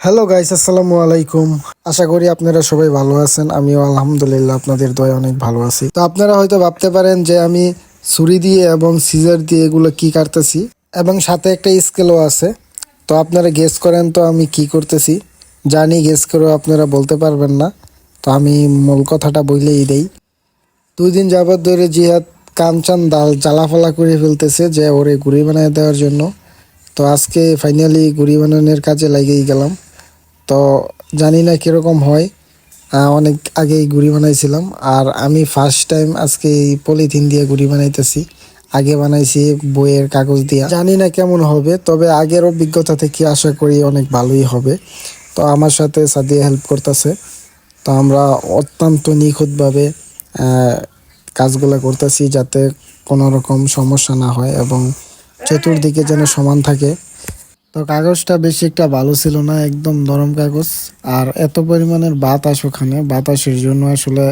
Hello guys আসসালামু আলাইকুম আশা করি আপনারা সবাই ভালো আছেন। আমিও আলহামদুলিল্লাহ আপনাদের দয় অনেক ভালো আছি। তো আপনারা হয়তো ভাবতে পারেন যে আমি ছুরি দিয়ে এবং সিজার দিয়ে এগুলো কি কাটতেছি এবং সাথে একটা স্কেলও আছে। তো আপনারা গেস করেন তো আমি কি করতেছি। জানি গেস করেও আপনারা বলতে পারবেন না। তো আমি মূল কথাটা বললেই দেই। দুই দিন যাবৎ ধরে জিহাদ কামচান দাল জ্বালাফালা করে ফেলতেছে যে ওরে গুড়ি বানিয়ে দেওয়ার জন্য। তো আজকে ফাইনালি গুড়ি বানানোর কাজে লাগিয়ে গেলাম। তো জানি না কীরকম হয়। অনেক আগেই গুড়ি বানাইছিলাম। আর আমি ফার্স্ট টাইম আজকে এই পলিথিন দিয়ে গুড়ি বানাইতেছি। আগে বানাইছি বইয়ের কাগজ দিয়ে। জানি না কেমন হবে, তবে আগের অভিজ্ঞতা থেকে আশা করি অনেক ভালোই হবে। তো আমার সাথে সাদিয়া হেল্প করতেছে। তো আমরা অত্যন্ত নিখুঁতভাবে কাজগুলো করতেছি যাতে কোনো রকম সমস্যা না হয় এবং চতুর্দিকে যেন সমান থাকে। তো কাগজটা বেশি একটা ভালো ছিল না একদম নরম কাগজ। আর এত পরিমাণের বাতাস ওখানে বাতাসের জন্য আসলে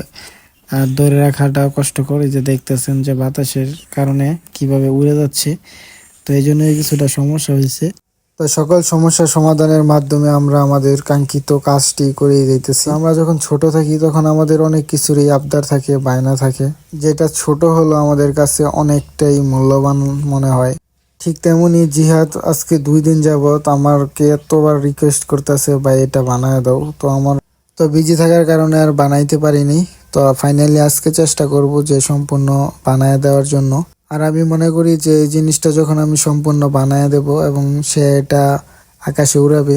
আহ, ধরে রাখাটা কষ্টকর। এই যে দেখতেছেন যে বাতাসের কারণে কীভাবে উড়ে যাচ্ছে তো এই জন্য কিছুটা সমস্যা হয়েছে। তো সকল সমস্যার সমাধানের মাধ্যমে আমরা আমাদের কাঙ্ক্ষিত কাজটি করে দিতেছি আমরা যখন ছোট থাকি তখন আমাদের অনেক কিছুরই আবদার থাকে বায়না থাকে। যেটা ছোট হলো আমাদের কাছে অনেকটাই মূল্যবান মনে হয়। ঠিক তেমনি জিহাদ আজকে দুই দিন যাবত আমাকে এতবার রিকোয়েস্ট করতেছে, ভাই, এটা বানায় দাও। তো আমার তো বিজি থাকার কারণে আর বানাইতে পারিনি। তো ফাইনালি আজকে চেষ্টা করব যে সম্পূর্ণ বানায় দেওয়ার জন্য। আর আমি মনে করি যে এই জিনিসটা যখন আমি সম্পূর্ণ বানায় দেব এবং সে এটা আকাশে উড়াবে,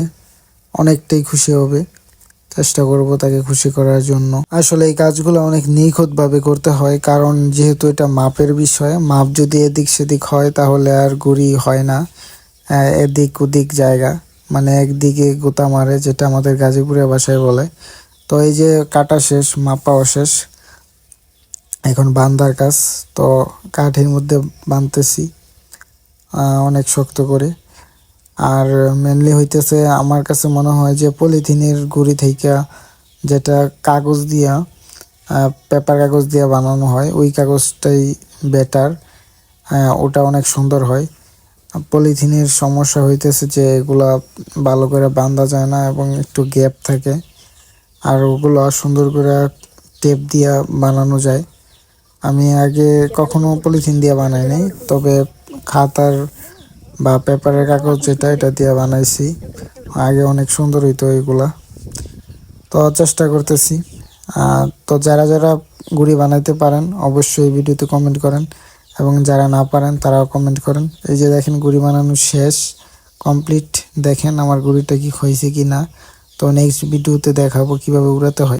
অনেকটাই খুশি হবে। চেষ্টা করব তাকে খুশি করার জন্য। আসলে এই কাজগুলো অনেক নিখুঁত ভাবে করতে হয় কারণ যেহেতু এটা মাপের বিষয় মাপ যদি এদিক সেদিক হয় তাহলে আর গুড়ি হয় না। আহ, এদিক ওদিক জায়গা মানে একদিকে গোতা মারে যেটা আমাদের গাজীপুরের ভাষায় বলে। তো এই যে কাটা শেষ মাপাও শেষ এখন বান্দার কাজ তো কাঠের মধ্যে বানতেছি আহ, অনেক শক্ত করে। আর মেনলি হইতেছে আমার কাছে মনে হয় যে পলিথিনের গুড়ি থেকে যেটা কাগজ দিয়া পেপার কাগজ দিয়া বানানো হয়, ওই কাগজটাই বেটার ওটা অনেক সুন্দর হয়। পলিথিনের সমস্যা হইতেছে যে এগুলা ভালো করে বাঁধা যায় না এবং একটু গ্যাপ থাকে, আর ওগুলো সুন্দর করে টেপ দিয়া বানানো যায়। আমি আগে কখনো পলিথিন দিয়ে বানাই নাই, তবে খাতার বা পেপারের কাগজ যেটা, এটা দিয়ে বানাইছি। আগে অনেক সুন্দর হইতো এগুলা। তো চেষ্টা করতেছি। তো যারা যারা গুড়ি বানাইতে পারেন, অবশ্যই ভিডিওতে কমেন্ট করেন। এবং যারা না পারেন, তারাও কমেন্ট করেন। এই যে দেখেন, গুড়ি বানানো শেষ। কমপ্লিট দেখেন আমার গুড়িটা কি হয়েছে কি না তো নেক্সট ভিডিওতে দেখাবো কীভাবে উড়াতে হয়।